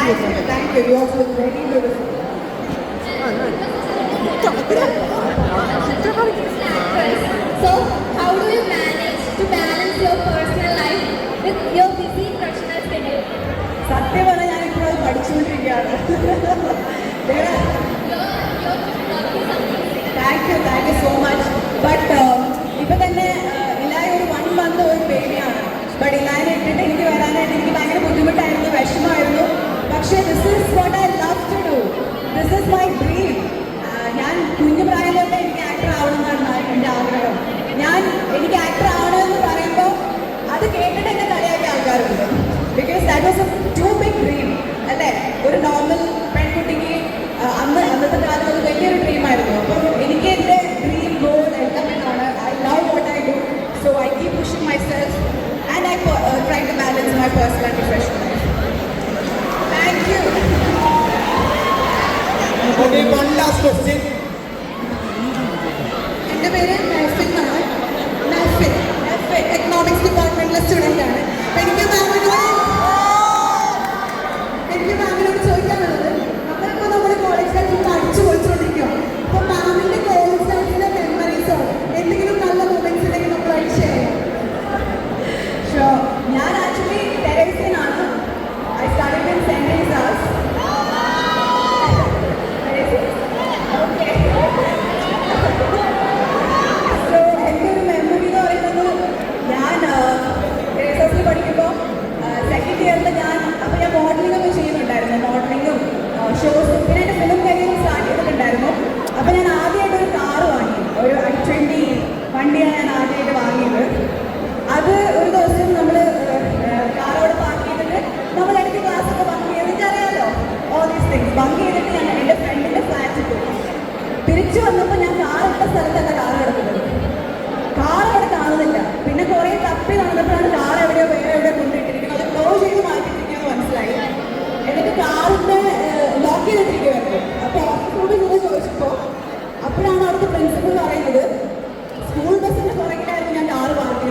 Thank you you also look very beautiful So, how do you manage to balance your personal life with your busy professional schedule? സത്യം പറഞ്ഞാൽ ഞാൻ ഇപ്പോൾ അത് പഠിച്ചുകൊണ്ടിരിക്കുകയാണ് thank you എനിക്ക് actor ആവണമെന്ന് പറയുമ്പോൾ അത് കേട്ടിട്ട് എന്നെ കളിയാക്കിയ ആൾക്കാരുണ്ട്. Because that was a too big dream അല്ലേ? ഒരു നോർമൽ പെൺകുട്ടിക്ക് അന്ന് അന്നത്തെ കാലത്ത് അത് വലിയൊരു ഡ്രീമായിരുന്നു അപ്പം എനിക്ക് എന്റെ ഡ്രീം ഗോൾ എല്ലാം എന്നാണ് I love what I do so I keep pushing myself and I try to balance my personal and professional thank you Okay, one last question. വന്നപ്പോൾ ഞാൻ കാറിട്ട സ്ഥലത്തല്ല കാർ കിടക്കുന്നത്. കാർ അവിടെ കാണുന്നില്ല. പിന്നെ കുറേ തപ്പി നടന്നപ്പോഴാണ് കാർ എവിടെയോ വേറെ എവിടെയോ കൊണ്ടിട്ടിരിക്കുന്നത് അത് ക്ലോസ് ചെയ്ത് മാറ്റിട്ടിരിക്കുന്നത് മനസ്സിലായി. എന്നിട്ട് കാറിന്റെ ലോക്ക് ചെയ്തിട്ടിരിക്കുമായിരുന്നു അപ്പോൾ ഓഫീസിനോട് ഇങ്ങനെ ചോദിച്ചപ്പോൾ അപ്പോഴാണ് അവിടുത്തെ പ്രിൻസിപ്പൾ പറയുന്നത് സ്കൂൾ ബസ്സിന്റെ പുറകിലായിരുന്നു ഞാൻ കാർ പാർക്ക്